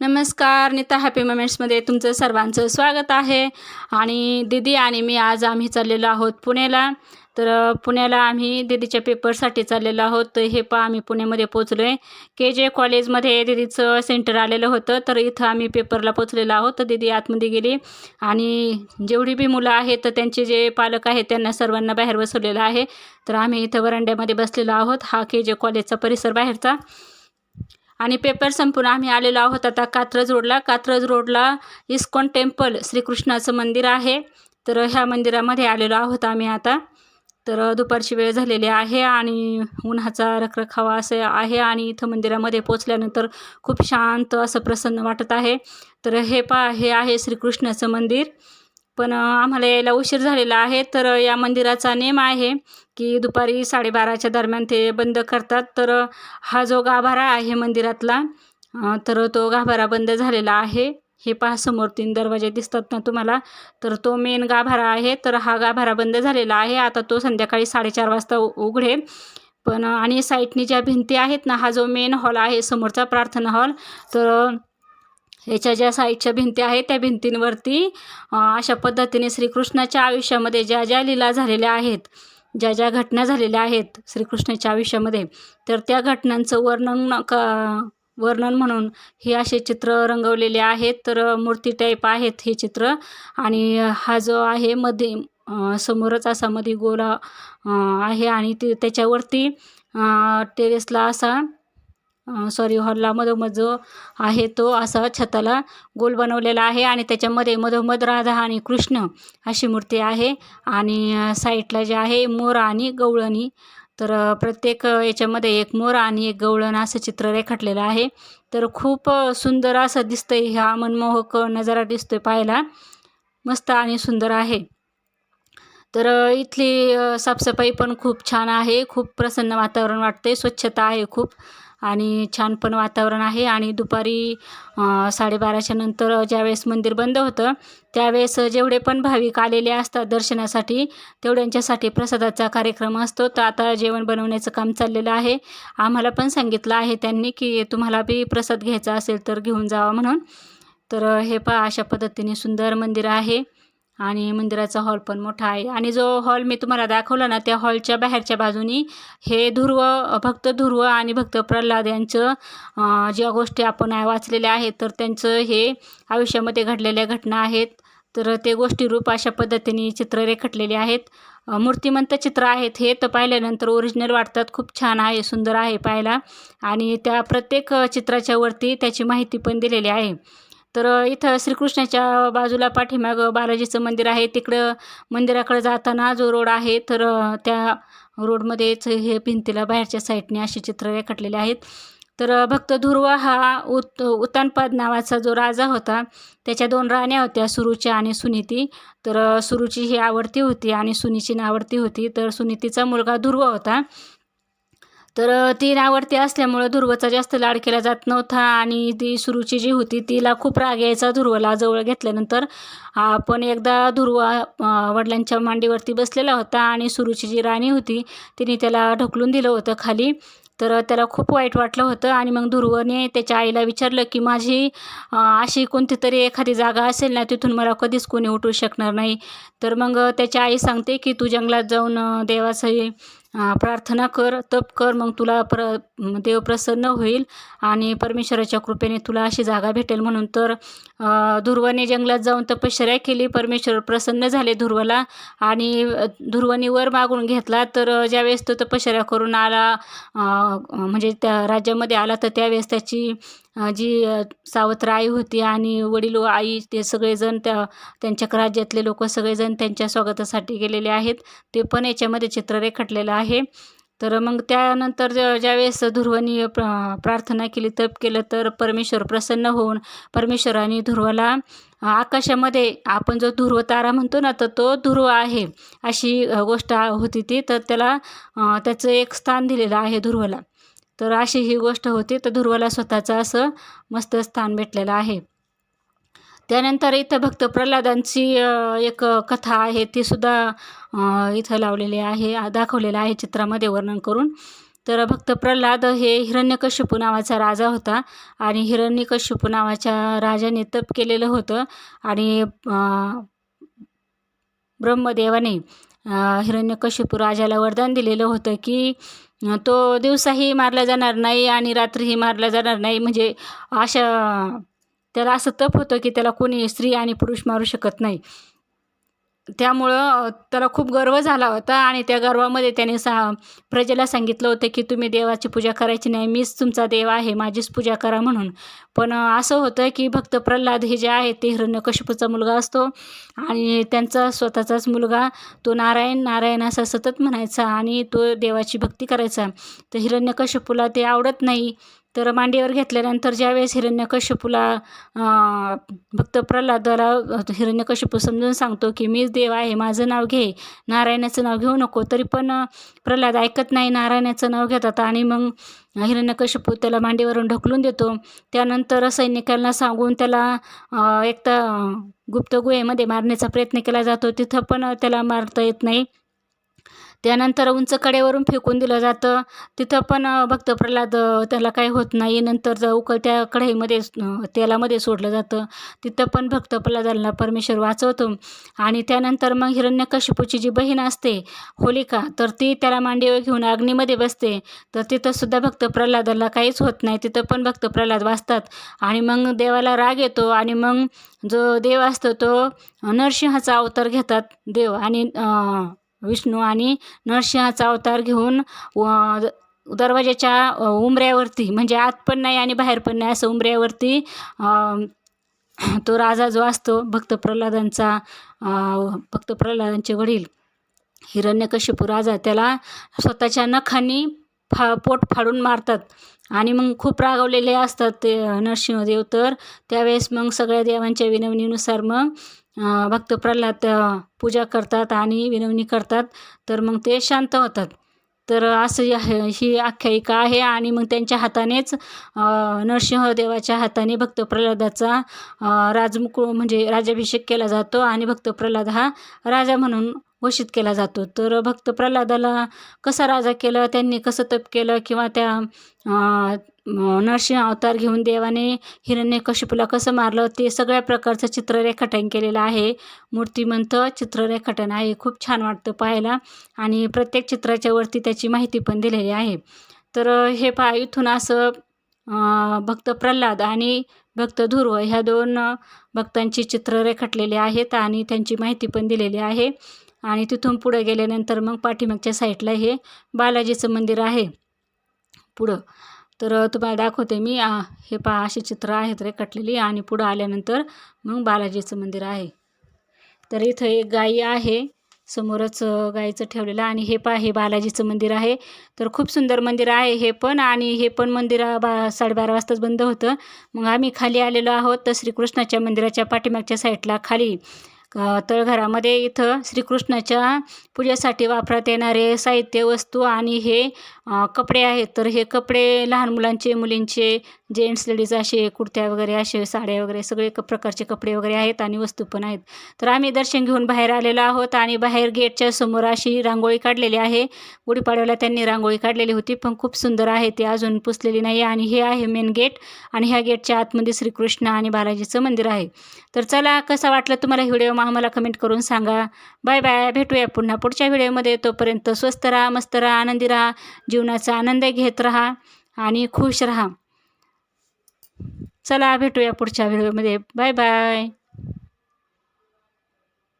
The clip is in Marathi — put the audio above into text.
नमस्कार नीता हॅपी मुमेंट्समध्ये तुमचं सर्वांचं स्वागत आहे. आणि दीदी आणि मी आज आम्ही चाललेलो आहोत पुण्याला. तर पुण्याला आम्ही दीदीच्या पेपरसाठी चाललेलो आहोत. तर हे पहा आम्ही पुण्यामध्ये पोचलो आहे के जे कॉलेजमध्ये दीदीचं सेंटर आलेलं होतं. तर इथं आम्ही पेपरला पोचलेलो आहोत. तर दीदी आतमध्ये गेली. आणि जेवढी बी मुलं आहेत तर त्यांचे जे पालक आहेत त्यांना सर्वांना बाहेर बसवलेलं आहे. तर आम्ही इथं वरांड्यामध्ये बसलेलो आहोत. हा के जे कॉलेजचा परिसर बाहेरचा. आणि पेपर संपून आम्ही आलेलो आहोत. आता कात्रज रोडला कात्रज रोडला इस्कॉन टेम्पल श्रीकृष्णाचं मंदिर आहे. तर ह्या मंदिरामध्ये आलेलो आहोत आम्ही आता. तर दुपारची वेळ झालेली आहे आणि उन्हाचा रखरखावा असं आहे आणि इथं मंदिरामध्ये पोचल्यानंतर खूप शांत असं प्रसन्न वाटत आहे. तर हे पा हे आहे श्रीकृष्णाचं मंदिर. पण आम्हाला यायला उशीर झालेला आहे. तर या मंदिराचा नेम आहे की दुपारी साडेबाराच्या दरम्यान ते बंद करतात. तर हा जो गाभारा आहे मंदिरातला तर तो गाभारा बंद झालेला आहे. हे पहा समोर तीन दरवाजे दिसतात ना तुम्हाला? तर तो मेन गाभारा आहे. तर हा गाभारा बंद झालेला आहे. आता तो संध्याकाळी साडेचार वाजता उ- उघडेल पण आणि साईडनी ज्या भिंती आहेत ना हा जो मेन हॉल आहे समोरचा प्रार्थना हॉल तर याच्या ज्या साईडच्या भिंती आहेत त्या भिंतींवरती अशा पद्धतीने श्रीकृष्णाच्या आयुष्यामध्ये ज्या ज्या लीला झालेल्या आहेत ज्या ज्या घटना झालेल्या आहेत श्रीकृष्णाच्या आयुष्यामध्ये तर त्या घटनांचं वर्णन क वर्णन म्हणून हे असे चित्र रंगवलेले आहेत. तर मूर्ती टाईप आहेत हे चित्र आणि हा जो आहे मध्ये समोरच असा मध्ये गोला आहे आणि ते त्याच्यावरती टेरेसला असा सॉरी हॉलला मधोमध जो आहे तो असा छताला गोल बनवलेला आहे आणि त्याच्यामध्ये मधोमध राधा आणि कृष्ण अशी मूर्ती आहे आणि साईडला जे आहे मोर आणि गवळणी. तर प्रत्येक याच्यामध्ये एक मोर आणि एक गवळण असं चित्र रेखाटलेलं आहे. तर खूप सुंदर असं दिसतंय ह्या मनमोहक नजारा दिसतोय पाहायला. मस्त आणि सुंदर आहे. तर इथली साफसफाई पण खूप छान आहे. खूप प्रसन्न वातावरण वाटते स्वच्छता आहे खूप. आणि छान पण वातावरण आहे. आणि दुपारी साडेबाराच्या नंतर ज्यावेळेस मंदिर बंद होतं त्यावेळेस जेवढे पण भाविक आलेले असतात दर्शनासाठी तेवढ्यांच्यासाठी प्रसादाचा कार्यक्रम असतो. तर आता जेवण बनवण्याचं काम चाललेलं आहे. आम्हाला पण सांगितलं आहे त्यांनी की तुम्हाला बी प्रसाद घ्यायचा असेल तर घेऊन जावा म्हणून. तर हे पहा अशा पद्धतीने सुंदर मंदिर आहे. आणि मंदिराचा हॉल पण मोठा आहे. आणि जो हॉल मी तुम्हाला दाखवला ना त्या हॉलच्या बाहेरच्या बाजूनी हे ध्रुव भक्त ध्रुव आणि भक्त प्रल्हाद यांचं ज्या गोष्टी आपण वाचलेल्या आहेत तर त्यांचं हे आयुष्यामध्ये घडलेल्या घटना आहेत. तर ते गोष्टीरूप अशा पद्धतीने चित्र रेखटलेले आहेत मूर्तिमंत चित्र आहेत हे तर पाहिल्यानंतर ओरिजिनल वाटतात. खूप छान आहे सुंदर आहे पाहायला. आणि त्या प्रत्येक चित्राच्यावरती चित्राच्या वरती त्याची माहिती पण दिलेली आहे. तर इथं श्रीकृष्णाच्या बाजूला पाठीमागं बालाजीचं मंदिर आहे. तिकडं मंदिराकडे जाताना जो रोड आहे तर त्या रोडमध्येच हे भिंतीला बाहेरच्या साईडने अशी चित्र रेखाटलेले आहेत. तर भक्त ध्रुव हा उत उत्तानपाद नावाचा जो राजा होता त्याच्या दोन राण्या होत्या सुरुची आणि सुनीती. तर सुरुची ही आवडती होती आणि सुनीची नावडती होती. तर सुनीतीचा मुलगा ध्रुव होता. तर ती नावडती असल्यामुळं ध्रुवचा जास्त लाड केला जात नव्हता आणि ती सुरुची जी होती तिला खूप राग यायचा ध्रुवला जवळ घेतल्यानंतर. आपण पण एकदा ध्रुव वडिलांच्या मांडीवरती बसलेला होता आणि सुरुची जी राणी होती तिने त्याला ढकलून दिलं होतं खाली. तर त्याला खूप वाईट वाटलं होतं आणि मग ध्रुवने त्याच्या आईला विचारलं की माझी अशी कोणती तरी एखादी जागा असेल ना तिथून मला कधीच कोणी उठू शकणार नाही. तर मग त्याची आई सांगते की तू जंगलात जाऊन देवासही प्रार्थना कर तप कर मग तुला प्र देव प्रसन्न होईल आणि परमेश्वराच्या कृपेने तुला अशी जागा भेटेल. म्हणून तर ध्रुवाने जंगलात जाऊन तपश्चर्या केली. परमेश्वर प्रसन्न झाले ध्रुवला आणि ध्रुवाने वर मागून घेतला. तर ज्यावेळेस तो तपश्चर्या करून आला म्हणजे त्या राज्यामध्ये आला तर त्यावेळेस त्याची जी सावत्र आई होती आणि वडील व आई ते सगळेजण त्या त्यांच्या राज्यातले लोक सगळेजण त्यांच्या स्वागतासाठी गेलेले आहेत. ते पण याच्यामध्ये चित्र रेखाटलेलं आहे. तर मग त्यानंतर ज ज्यावेळेस ध्रुवानी प्र प्रार्थना केली तप केलं तर परमेश्वर प्रसन्न होऊन परमेश्वराने ध्रुवाला आकाशामध्ये आपण जो ध्रुव तारा म्हणतो ना तर तो ध्रुव आहे अशी गोष्ट होती ती. तर त्याला त्याचं एक स्थान दिलेलं आहे ध्रुवला. तर अशी ही गोष्ट होती. तर ध्रुवाला स्वतःचं असं मस्त स्थान भेटलेलं आहे. त्यानंतर इथं भक्त प्रल्हादांची एक कथा आहे. ती सुद्धा इथं लावलेली आहे दाखवलेलं आहे चित्रामध्ये वर्णन करून. तर भक्त प्रल्हाद हे हिरण्यकश्यपू नावाचा राजा होता आणि हिरण्यकश्यपू नावाच्या राजाने तप केलेलं होतं. आणि ब्रह्मदेवाने अं, राजाला वरदान दिलेलं होतं की तो दिवसाही मारला जाणार नाही आणि रात्रीही मारला जाणार नाही. म्हणजे अशा त्याला असं तप होतं की त्याला कोणी स्त्री आणि पुरुष मारू शकत नाही. त्यामुळं त्याला खूप गर्व झाला होता आणि त्या गर्वामध्ये त्याने सा प्रजेला सांगितलं होतं की तुम्ही देवाची पूजा करायची नाही मीच तुमचा देव आहे माझीच पूजा करा म्हणून. पण असं होतं की भक्त प्रल्हाद हे जे आहे ते हिरण्यकशिपूचा मुलगा असतो आणि त्यांचा स्वतःचाच मुलगा तो नारायण नारायण असा सतत म्हणायचा आणि तो देवाची भक्ती करायचा. तर हिरण्यकशिपूला ते आवडत नाही. तर मांडीवर घेतल्यानंतर ज्यावेळेस हिरण्यकशिपूला भक्त प्रल्हादाला हिरण्यकशिपू समजून सांगतो की मीच देव आहे माझं नाव घे नारायणाचं नाव घेऊ नको. तरी पण प्रल्हाद ऐकत नाही नारायणाचं नाव घेतात आणि मग हिरण्यकशिपू त्याला मांडीवरून ढकलून देतो. त्यानंतर सैनिकांना सांगून त्याला एक तर गुप्त गुहेमध्ये मारण्याचा प्रयत्न केला जातो. तिथं पण त्याला मारता येत नाही. त्यानंतर उंच कडेवरून फेकून दिलं जातं. तिथं पण भक्त प्रल्हाद त्याला काही होत नाही. नंतर ज उकळत्या कढईमध्ये तेलामध्ये सोडलं जातं. तिथं पण भक्त प्रल्हादाला परमेश्वर वाचवतो. आणि त्यानंतर मग हिरण्यकशिपूची जी बहीण असते होलिका तर ती त्याला मांडीवर घेऊन अग्नीमध्ये बसते. तर तिथंसुद्धा भक्त प्रल्हादाला काहीच होत नाही. तिथं पण भक्त प्रल्हाद वाचतात. आणि मग देवाला राग येतो. आणि मग जो देव असतो तो नरसिंहाचा अवतार घेतात देव. आणि विष्णू आणि नरसिंहाचा अवतार घेऊन व दरवाजाच्या उंबऱ्यावरती म्हणजे आत पण नाही आणि बाहेर पण नाही असं उंबऱ्यावरती तो राजा जो असतो भक्त प्रल्हादांचा भक्त प्रल्हादांचे वडील हिरण्यकशिपू राजा त्याला स्वतःच्या नखांनी फा पोट फाडून मारतात. आणि मग खूप रागवलेले असतात ते नरसिंहदेव. तर त्यावेळेस मग सगळ्या देवांच्या विनवणीनुसार मग भक्त प्रल्हाद पूजा करतात आणि विनवणी करतात तर मग ते शांत होतात. तर असं ही आहे- ही आख्यायिका आहे आणि मग त्यांच्या हातानेच नरसिंहदेवाच्या हाताने भक्त प्रल्हादाचा राजमुकुळ म्हणजे राज्याभिषेक केला जातो आणि भक्त प्रल्हाद हा राजा म्हणून घोषित केला जातो. तर भक्त प्रल्हादाला कसा राजा केलं त्यांनी कसं तप केलं किंवा त्या नरसिंह अवतार घेऊन देवाने हिरण्यकशिपूला कसं मारलं? ते सगळ्या प्रकारचं चित्ररेखाटन केलेलं आहे. मूर्तिमंत चित्ररेखाटन आहे. खूप छान वाटतं पाहायला आणि प्रत्येक चित्राच्या वरती त्याची माहिती पण दिलेली आहे. तर हे पहा इथून असं भक्त प्रल्हाद आणि भक्त ध्रुव ह्या दोन भक्तांची चित्र रेखाटलेली आहेत आणि त्यांची माहिती पण दिलेली आहे. आणि तिथून पुढं गेल्यानंतर मग पाठीमागच्या साईडला हे बालाजीचं मंदिर आहे. पुढं. तर तुम्हाला दाखवते मी आ, हे पहा अशी चित्र आहेत रेखाटलेली आणि पुढं आल्यानंतर मग बालाजीचं मंदिर आहे. तर इथं एक गाई आहे समोरच गाईचं ठेवलेलं आणि हे पहा हे बालाजीचं मंदिर आहे. तर खूप सुंदर मंदिर आहे हे पण आणि हे पण मंदिर बा साडेबारा वाजताच बंद होतं. मग आम्ही खाली आलेलो आहोत तर श्रीकृष्णाच्या मंदिराच्या पाठीमागच्या साईडला खाली. तळघरामध्ये इथं श्रीकृष्णाच्या पूजेसाठी वापरात येणारे साहित्य वस्तू आणि हे कपडे आहेत. तर हे कपडे लहान मुलांचे मुलींचे जेंट्स लेडीज असे कुर्त्या वगैरे असे साड्या वगैरे सगळे क प्रकारचे कपडे वगैरे आहेत आणि वस्तू पण आहेत. तर आम्ही दर्शन घेऊन बाहेर आलेलो आहोत आणि बाहेर गेटच्या समोर अशी रांगोळी काढलेली आहे. गुढीपाडव्याला त्यांनी रांगोळी काढलेली होती पण खूप सुंदर आहे. ती अजून पुसलेली नाही आणि हे आहे मेन गेट आणि ह्या गेटच्या आतमध्ये श्रीकृष्ण आणि बालाजीचं मंदिर आहे. तर चला कसा वाटलं तुम्हाला व्हिडिओ? मग आम्हाला कमेंट करून सांगा. Bye bye. भेटूया पुन्हा पुढच्या व्हिडिओमध्ये. तोपर्यंत स्वस्त राहा मस्त राहा आनंदी राहा. जीवनाचा आनंद घेत राहा आणि खुश राहा. चला भेटूया पुढच्या व्हिडिओमध्ये. Bye bye.